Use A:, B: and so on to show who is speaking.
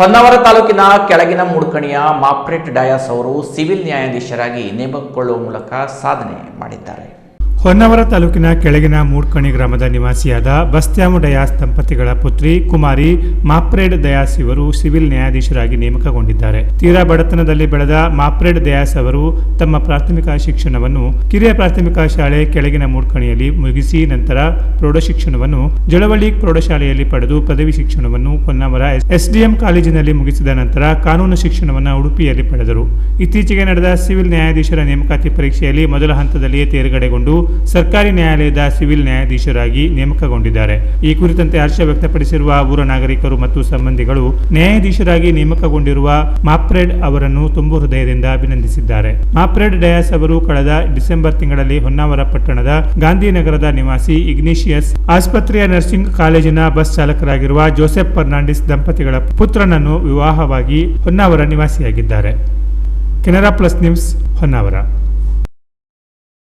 A: ಹೊನ್ನಾವರ ತಾಲೂಕಿನ ಕೆಳಗಿನ ಮುಡ್ಕಣಿಯ ಮಾಪ್ರೆಟ್ ಡಯಾಸ್ ಅವರು ಸಿವಿಲ್ ನ್ಯಾಯಾಧೀಶರಾಗಿ ನೇಮಕಗೊಳ್ಳುವ ಮೂಲಕ ಸಾಧನೆ ಮಾಡಿದ್ದಾರೆ.
B: ಹೊನ್ನಾವರ ತಾಲೂಕಿನ ಕೆಳಗಿನ ಮೂಡ್ಕಣಿ ಗ್ರಾಮದ ನಿವಾಸಿಯಾದ ಬಸ್ತ್ಯಾಮು ಡಯಾಸ್ ದಂಪತಿಗಳ ಪುತ್ರಿ ಕುಮಾರಿ ಮಾಪ್ರೇಡ್ ದಯಾಸ್ ಇವರು ಸಿವಿಲ್ ನ್ಯಾಯಾಧೀಶರಾಗಿ ನೇಮಕಗೊಂಡಿದ್ದಾರೆ. ತೀರಾ ಬಡತನದಲ್ಲಿ ಬೆಳೆದ ಮಾಪ್ರೇಡ್ ದಯಾಸ್ ಅವರು ತಮ್ಮ ಪ್ರಾಥಮಿಕ ಶಿಕ್ಷಣವನ್ನು ಕಿರಿಯ ಪ್ರಾಥಮಿಕ ಶಾಲೆ ಕೆಳಗಿನ ಮೂಡ್ಕಣಿಯಲ್ಲಿ ಮುಗಿಸಿ ನಂತರ ಪ್ರೌಢಶಿಕ್ಷಣವನ್ನು ಜಳವಳ್ಳಿ ಪ್ರೌಢಶಾಲೆಯಲ್ಲಿ ಪಡೆದು ಪದವಿ ಶಿಕ್ಷಣವನ್ನು ಹೊನ್ನಾವರ ಎಸ್ಡಿಎಂ ಕಾಲೇಜಿನಲ್ಲಿ ಮುಗಿಸಿದ ನಂತರ ಕಾನೂನು ಶಿಕ್ಷಣವನ್ನು ಉಡುಪಿಯಲ್ಲಿ ಪಡೆದರು. ಇತ್ತೀಚೆಗೆ ನಡೆದ ಸಿವಿಲ್ ನ್ಯಾಯಾಧೀಶರ ನೇಮಕಾತಿ ಪರೀಕ್ಷೆಯಲ್ಲಿ ಮೊದಲ ಹಂತದಲ್ಲಿಯೇ ತೇರ್ಗಡೆಗೊಂಡು ಸರ್ಕಾರಿ ನ್ಯಾಯಾಲಯದ ಸಿವಿಲ್ ನ್ಯಾಯಾಧೀಶರಾಗಿ ನೇಮಕಗೊಂಡಿದ್ದಾರೆ. ಈ ಕುರಿತಂತೆ ಹರ್ಷ ವ್ಯಕ್ತಪಡಿಸಿರುವ ಊರ ನಾಗರಿಕರು ಮತ್ತು ಸಂಬಂಧಿಗಳು ನ್ಯಾಯಾಧೀಶರಾಗಿ ನೇಮಕಗೊಂಡಿರುವ ಮಾಪ್ರೆಡ್ ಅವರನ್ನು ತುಂಬು ಹೃದಯದಿಂದ ಅಭಿನಂದಿಸಿದ್ದಾರೆ. ಮಾಪ್ರೆಡ್ ಡಯಾಸ್ ಅವರು ಕಳೆದ ಡಿಸೆಂಬರ್ ತಿಂಗಳಲ್ಲಿ ಹೊನ್ನಾವರ ಪಟ್ಟಣದ ಗಾಂಧಿನಗರದ ನಿವಾಸಿ ಇಗ್ನಿಷಿಯಸ್ ಆಸ್ಪತ್ರೆಯ ನರ್ಸಿಂಗ್ ಕಾಲೇಜಿನ ಬಸ್ ಚಾಲಕರಾಗಿರುವ ಜೋಸೆಫ್ ಫರ್ನಾಂಡಿಸ್ ದಂಪತಿಗಳ ಪುತ್ರನನ್ನು ವಿವಾಹವಾಗಿ Honnavar ನಿವಾಸಿಯಾಗಿದ್ದಾರೆ. Canara plus news Honnavar.